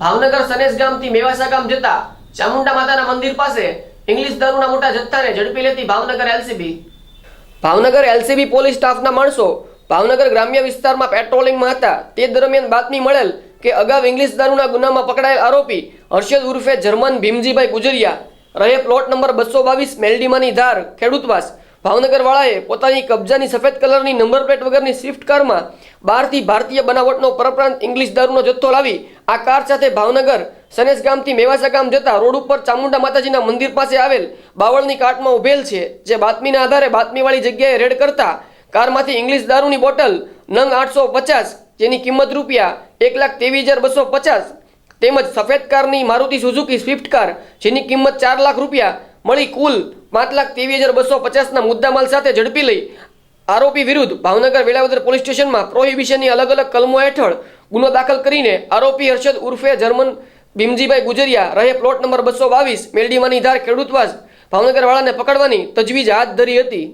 ભાવનગર સનેસ ગામથી મેવાસા ગામ જતા ચામુંડા માતાના મંદિર પાસે ઇંગ્લિશ દારૂના મોટા જથ્થાને ઝડપી લેતી Bhavnagar LCB. Bhavnagar LCB police સ્ટાફના માણસો ભાવનગર ગ્રામ્ય વિસ્તારમાં પેટ્રોલિંગમાં હતા. તે દરમિયાન બાતમી મળેલ કે અગાઉ ઇંગ્લિશ દારૂના ગુનામાં પકડાયેલ આરોપી હર્ષદ ઉર્ફે જર્મન ભીમજીભાઈ ગુજરિયા રહે પ્લોટ નંબર બસો બાવીસ મેલડીમાની ધાર, ખેડૂતવાસ. ભાવનગરવાળાએ પોતાની કબજાની સફેદ કલરની નંબર પ્લેટ વગરની સ્વિફ્ટ કારમાં બહારથી ભારતીય બનાવટનો પરપ્રાંત ઇંગ્લિશ દારૂનો જથ્થો લાવી આ કાર સાથે ભાવનગર સનેસ ગામથી મેવાસા ગામ જતા રોડ ઉપર ચામુંડા માતાજીના મંદિર પાસે આવેલ બાવળની કાટમાં ઉભેલ છે, જે બાતમીના આધારે બાતમીવાળી જગ્યાએ રેડ કરતા કારમાંથી ઇંગ્લિશ દારૂની બોટલ નંગ આઠસો પચાસ, જેની કિંમત રૂપિયા એક લાખ ત્રેવીસ હજાર બસો પચાસ, તેમજ સફેદ કારની મારુતિ સુઝુકી સ્વિફ્ટ કાર, જેની કિંમત ચાર લાખ રૂપિયા, મળી કુલ પાંચ લાખ ત્રેવીસ હજાર બસો પચાસના મુદ્દામાલ સાથે ઝડપી લઈ આરોપી વિરુદ્ધ ભાવનગર વેળાવદર પોલીસ સ્ટેશનમાં પ્રોહિબિશનની અલગ અલગ કલમો હેઠળ ગુનો દાખલ કરીને આરોપી હર્ષદ ઉર્ફે જર્મન ભીમજીભાઈ ગુજરિયા રહે પ્લોટ નંબર બસો બાવીસ મેલડીમાં ધાર ખેડૂતવાસ ભાવનગરવાળાને પકડવાની તજવીજ હાથ ધરી હતી.